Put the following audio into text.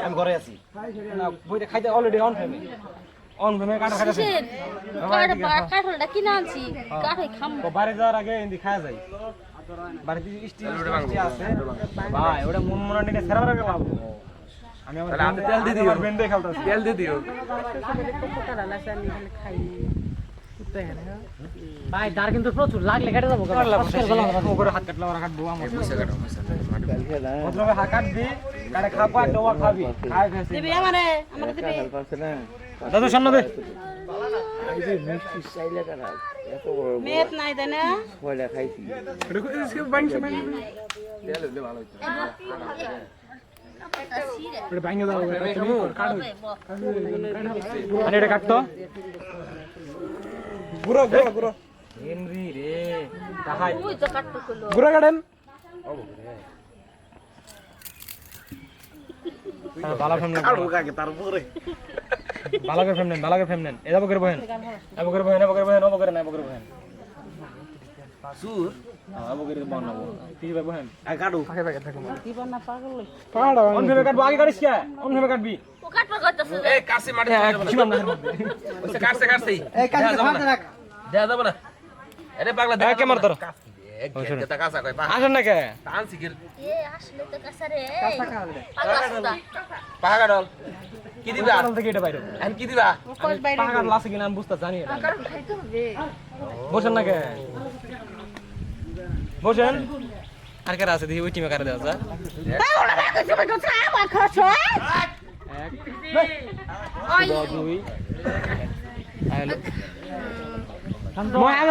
আমি ঘরে আছি বইটা খাইতে অলরেডি অন ফেমে অন ফেমে কাটা কাঠলটা কিনে আনছি কাঠই খাম তো বাড়ি যাওয়ার আগে খাওয়া যায় বাড়িতে স্টিল স্টিল আছে ভাই ওটা মন মনে নিয়ে সেরা আগে লাভ আমি আমার তেল দিয়ে দিও। তেল দিয়ে দিও ভাই তার কিন্তু প্রচুর লাগলে কেটে যাব। করে হাত কাটলে ওরা কাটবো আমার প্রথমে হাত কাটবি কাটে খাব আর ডোবা খাবি। খাই খাইছি দেবে আমারে আমারে দেবে। দাদু সামনে দে। মেট নাই তাই না? তেল হলে ভালো হইতো। ওটা ভাঙে দাও। কাটো। মানে এটা কাটতো? গুরো গুরো গুরো হেনরি রে তাহাই তুই তো কাটতে কইলো গুরো কাটেন বালা ফেম নেন। কাটবো কাকে তারপরে বালা করে ফেম নেন বালা করে ফেম নেন এদাবো করে বহেন করে বহেন। করে বহেন করে না করে বহেন সুর এবো করে বানাবো তিন ভাই বহেন কাটু অন ভেবে কাটবো আগে কাটিস কে? এই কাছে মাটি না। দেয়া যাবে না। আরে পাগলা দেখ কে মার ধরো। আসেন না আসলে তো কাছারে পাগলা পাহাড় ডল কি দিবা? কাটাল থেকে এটা বাইরে আমি কি দিবা? পাহাড় লাসে কিনা আমি বুঝতে জানি এটা। কারণ বসেন না কে? বসেন। আর কারা আছে? দেখি ওই টিমে কারা দেওয়া যায় Đây. Ôi. Đo đuối. Ừ. Mua ăn